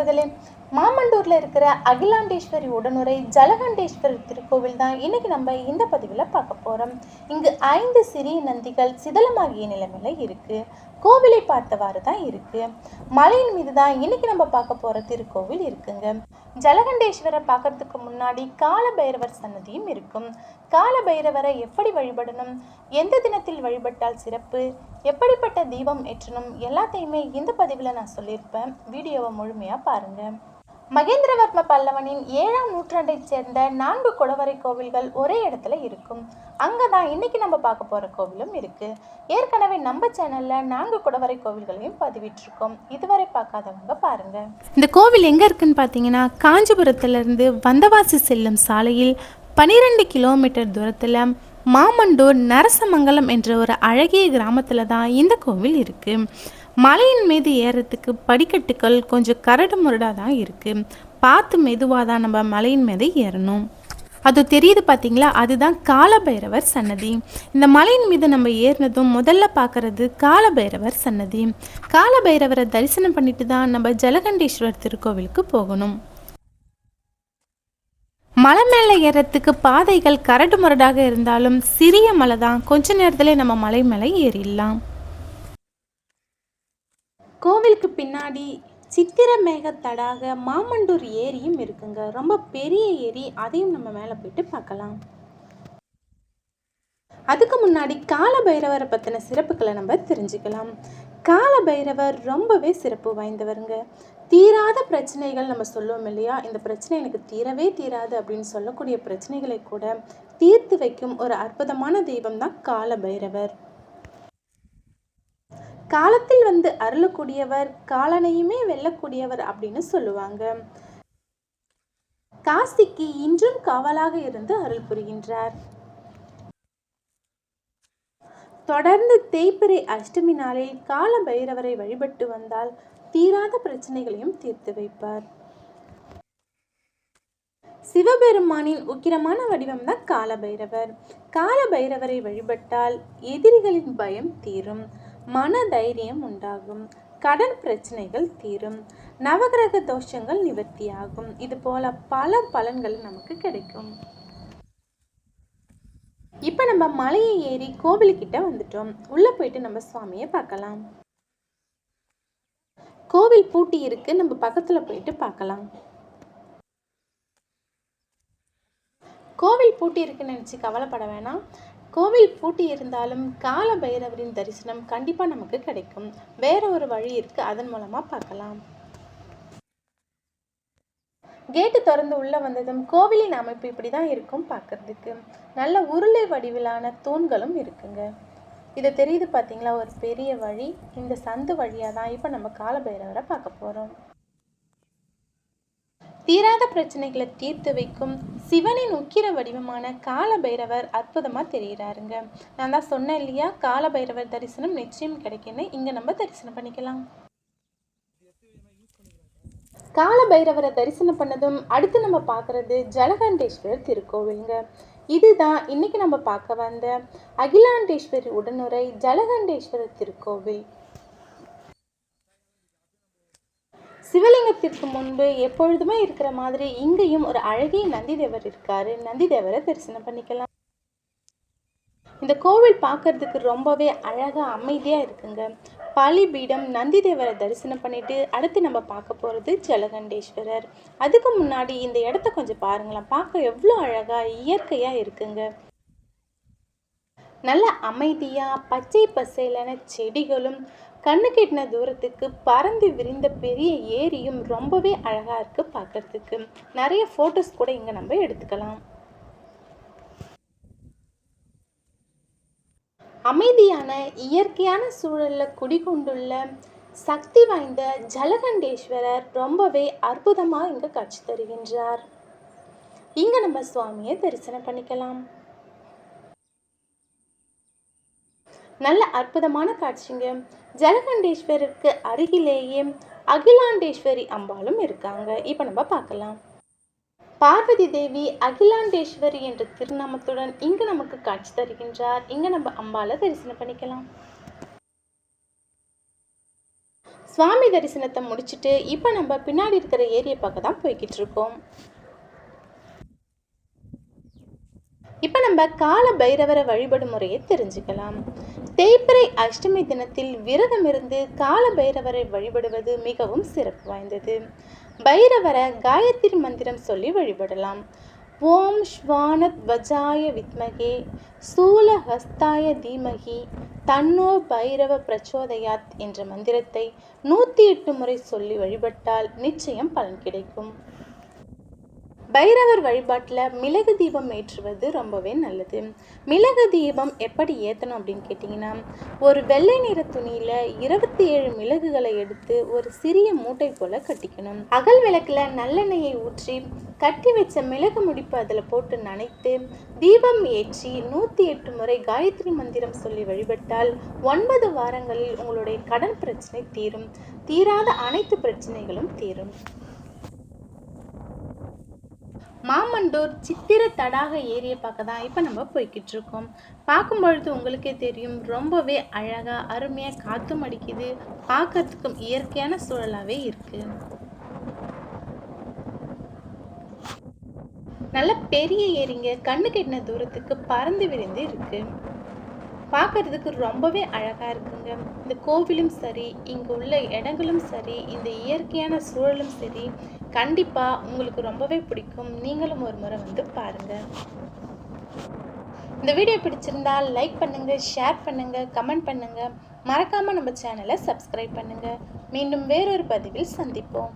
പകലെ மாமண்டூரில் இருக்கிற அகிலாண்டேஸ்வரி உடனுரை ஜலகண்டேஸ்வரி திருக்கோவில் தான் இன்றைக்கி நம்ம இந்த பதிவில் பார்க்க போகிறோம் இங்கு ஐந்து சிறிய நந்திகள் சிதலமாகிய நிலைமையில் இருக்குது கோவிலை பார்த்தவாறு தான் இருக்குது மலையின் மீது தான் இன்னைக்கு நம்ம பார்க்க போகிற திருக்கோவில் இருக்குங்க. ஜலகண்டேஸ்வரை பார்க்கறதுக்கு முன்னாடி கால பைரவர் சன்னதியும் இருக்கும். கால பைரவரை எப்படி வழிபடணும்? எந்த தினத்தில் வழிபட்டால் சிறப்பு? எப்படிப்பட்ட தீபம் ஏற்றணும்? எல்லாத்தையுமே இந்த பதிவில் நான் சொல்லியிருப்பேன். வீடியோவை முழுமையாக பாருங்கள் மகேந்திரவர்ம பல்லவனின் ஏழாம் நூற்றாண்டைச் சேர்ந்த நான்கு குடவரை கோவில்கள் ஒரே இடத்துல இருக்கும். அங்கே தான் இன்றைக்கி நம்ம பார்க்க போகிற கோவிலும் இருக்குது ஏற்கனவே நம்ம சேனலில் நான்கு குடவரை கோவில்களையும் பதிவிட்டிருக்கோம். இதுவரை பார்க்காதவங்க பாருங்கள் இந்த கோவில் எங்கே இருக்குன்னு பார்த்தீங்கன்னா காஞ்சிபுரத்திலிருந்து வந்தவாசி செல்லும் சாலையில் பன்னிரெண்டு கிலோமீட்டர் தூரத்தில் மாமண்டூர் நரசமங்கலம் என்ற ஒரு அழகிய கிராமத்தில் தான் இந்த கோவில் இருக்குது மலையின் மீது ஏறத்துக்கு படிக்கட்டுகள் கொஞ்சம் கரடு முரடாக தான் இருக்குது பார்த்து மெதுவாக தான் நம்ம மலையின் மீது ஏறணும். அது தெரியுது பார்த்தீங்களா அதுதான் காலபைரவர் சன்னதி. இந்த மலையின் மீது நம்ம ஏறினதும் முதல்ல பார்க்கறது காலபைரவர் சன்னதி. காலபைரவரை தரிசனம் பண்ணிட்டு தான் நம்ம ஜலகண்டேஸ்வரர் திருக்கோவிலுக்கு போகணும். மலை மேலே ஏறத்துக்கு பாதைகள் கரடு முரடாக இருந்தாலும் சிறிய மலை தான் கொஞ்ச நேரத்திலே நம்ம மலை மேலே ஏறிடலாம். கோவிலுக்கு பின்னாடி சித்திரமேக தடாக மாமண்டூர் ஏரியும் இருக்குங்க. ரொம்ப பெரிய ஏரி. அதையும் நம்ம மேலே போயிட்டு பார்க்கலாம். அதுக்கு முன்னாடி கால பைரவரை பற்றின சிறப்புகளை நம்ம தெரிஞ்சுக்கலாம். கால பைரவர் ரொம்பவே சிறப்பு வாய்ந்தவருங்க. தீராத பிரச்சனைகள் நம்ம சொல்லுவோம் இல்லையா? இந்த பிரச்சனை எனக்கு தீரவே தீராது அப்படின்னு சொல்லக்கூடிய பிரச்சனைகளை கூட தீர்த்து வைக்கும் ஒரு அற்புதமான தெய்வம் தான் கால பைரவர் காலத்தில் வந்து அருளக்கூடியவர் காலனையுமே வெல்லக்கூடியவர் அப்படின்னு சொல்லுவாங்க. காசிக்கு இன்றும் காவலாக இருந்து அருள் புரிகின்றார். தொடர்ந்து தேய்பிறை அஷ்டமி நாளில் கால பைரவரை வழிபட்டு வந்தால் தீராத பிரச்சனைகளையும் தீர்த்து வைப்பார். சிவபெருமானின் உக்கிரமான வடிவம் தான் கால பைரவர் கால பைரவரை வழிபட்டால் எதிரிகளின் பயம் தீரும். மன தைரியம் உண்டாகும். கடன் பிரச்சனைகள் தீரும். நவகிரக தோஷங்கள் நிவர்த்தியாகும். இது போல பல பலன்கள் நமக்கு கிடைக்கும். இப்போ நம்ம மலையை ஏறி கோவிலுக்கிட்ட வந்துட்டோம். உள்ளே போயிட்டு நம்ம சுவாமியை பார்க்கலாம். கோவில் பூட்டி இருக்கு. நம்ம பக்கத்தில் போயிட்டு பார்க்கலாம். கோவில் பூட்டி இருக்குன்னு நினச்சி கவலைப்பட வேணாம். கோவில் பூட்டி இருந்தாலும் கால பைரவரின் தரிசனம் கண்டிப்பாக நமக்கு கிடைக்கும். வேற ஒரு வழி இருக்கு அதன் மூலமாக பார்க்கலாம். கேட்டு திறந்து உள்ளே வந்ததும் கோவிலின் அமைப்பு இப்படி தான் இருக்கும் பார்க்கறதுக்கு. நல்ல உருளை வடிவிலான தூண்களும் இருக்குங்க. இது தெரியுது பார்த்தீங்களா ஒரு பெரிய வழி. இந்த சந்து வழியாக தான் இப்போ நம்ம கால பைரவரை பார்க்க போகிறோம் தீராத பிரச்சனைகளை தீர்த்து வைக்கும் சிவனின் உக்கிர வடிவமான கால பைரவர் அற்புதமாக தெரிகிறாருங்க நான் தான் சொன்னேன் இல்லையா? கால பைரவர் தரிசனம் நிச்சயம் கிடைக்குன்னு இங்கே நம்ம தரிசனம் பண்ணிக்கலாம். கால பைரவரை தரிசனம் பண்ணதும் அடுத்து நம்ம பார்க்குறது ஜலகண்டேஸ்வரர் திருக்கோவிலுங்க. இதுதான் இன்னைக்கு நம்ம பார்க்க வந்த அகிலாண்டேஸ்வரி உடனுரை ஜலகண்டேஸ்வரர் திருக்கோவில். சிவலிங்கத்திற்கு முன்பு எப்பொழுதுமே இருக்கிற மாதிரி இங்கேயும் ஒரு அழகிய நந்திதேவர் இருக்காரு. நந்திதேவரை தரிசனம் பண்ணிக்கலாம். இந்த கோவில் பார்க்கறதுக்கு ரொம்பவே அழகாக அமைதியாக இருக்குங்க. பலிபீடம் நந்திதேவரை தரிசனம் பண்ணிட்டு அடுத்து நம்ம பார்க்க போகிறது ஜலகண்டேஸ்வரர். அதுக்கு முன்னாடி இந்த இடத்த கொஞ்சம் பாருங்களேன். பார்க்க எவ்வளோ அழகாக இயற்கையாக இருக்குங்க. நல்ல அமைதியாக பச்சை பசேலான செடிகளும் கண்ணு கெட்டின தூரத்துக்கு பறந்து விரிந்த பெரிய ஏரியும் ரொம்பவே அழகாக இருக்குது பார்க்குறதுக்கு நிறைய ஃபோட்டோஸ் கூட இங்கே நம்ம எடுத்துக்கலாம். அமைதியான இயற்கையான சூழலில் குடிகொண்டுள்ள சக்தி வாய்ந்த ஜலகண்டேஸ்வரர் ரொம்பவே அற்புதமாக இங்கே காட்சி தருகின்றார். இங்கே நம்ம சுவாமியை தரிசனம் பண்ணிக்கலாம். நல்ல அற்புதமான காட்சிங்க. ஜலகண்டேஸ்வரருக்கு அருகிலேயே அகிலாண்டேஸ்வரி அம்பாளும் இருக்காங்க. இப்போ நம்ம பார்க்கலாம். பார்வதி தேவி அகிலாண்டேஸ்வரி என்ற திருநாமத்துடன் இங்கு நமக்கு காட்சி தருகின்றார். இங்க நம்ம அம்பாளை தரிசனம் பண்ணிக்கலாம். சுவாமி தரிசனத்தை முடிச்சுட்டு இப்போ நம்ம பின்னாடி இருக்கிற ஏரியை பார்க்க தான் போய்கிட்டு இருக்கோம். இப்போ நம்ம கால பைரவரை வழிபடும் முறையை தெரிஞ்சுக்கலாம். தேய்பிறை அஷ்டமி தினத்தில் விரதம் இருந்து கால பைரவரை வழிபடுவது மிகவும் சிறப்பு வாய்ந்தது. பைரவரை காயத்ரி மந்திரம் சொல்லி வழிபடலாம். ஓம் ஸ்வானத் வஜாய வித்மகே சூலஹஸ்தாய தீமகி தன்னோ பைரவ பிரச்சோதயாத் என்ற மந்திரத்தை நூற்றி எட்டு முறை சொல்லி வழிபட்டால் நிச்சயம் பலன் கிடைக்கும். பைரவர் வழிபாட்டில் மிளகு தீபம் ஏற்றுவது ரொம்பவே நல்லது. மிளகு தீபம் எப்படி ஏற்றணும் அப்படின்னு கேட்டிங்கன்னா ஒரு வெள்ளை நிற துணியில் இருபத்தி ஏழு மிளகுகளை எடுத்து ஒரு சிறிய மூட்டை போல் கட்டிக்கணும். அகல் விளக்கில் நல்லெண்ணெயை ஊற்றி கட்டி வச்ச மிளகு முடிப்பு அதில் போட்டு நனைத்து தீபம் ஏற்றி நூற்றி எட்டு முறை காயத்ரி மந்திரம் சொல்லி வழிபட்டால் ஒன்பது வாரங்களில் உங்களுடைய கடன் பிரச்சனை தீரும். தீராத அனைத்து பிரச்சனைகளும் தீரும். மாமண்டூர் சித்திர தடாக ஏரியை பார்க்க தான் இப்போ நம்ம போய்கிட்டு இருக்கோம். பார்க்கும் பொழுது உங்களுக்கே தெரியும் ரொம்பவே அழகாக அருமையாக காற்றும் அடிக்குது பார்க்கறதுக்கும் இயற்கையான சூழலாகவே இருக்குது நல்ல பெரிய ஏரிங்க. கண்ணு கெட்டின தூரத்துக்கு பறந்து விரிந்து இருக்கு. பார்க்கறதுக்கு ரொம்பவே அழகாக இருக்குங்க. இந்த கோவிலும் சரி இங்கே உள்ள இடங்களும் சரி இந்த இயற்கையான சூழலும் சரி கண்டிப்பாக உங்களுக்கு ரொம்பவே பிடிக்கும். நீங்களும் ஒரு முறை வந்து பாருங்கள் இந்த வீடியோ பிடிச்சிருந்தா லைக் பண்ணுங்கள் ஷேர் பண்ணுங்கள் கமெண்ட் பண்ணுங்கள் மறக்காமல் நம்ம சேனலை சப்ஸ்கிரைப் பண்ணுங்கள் மீண்டும் வேறொரு பதிவில் சந்திப்போம்.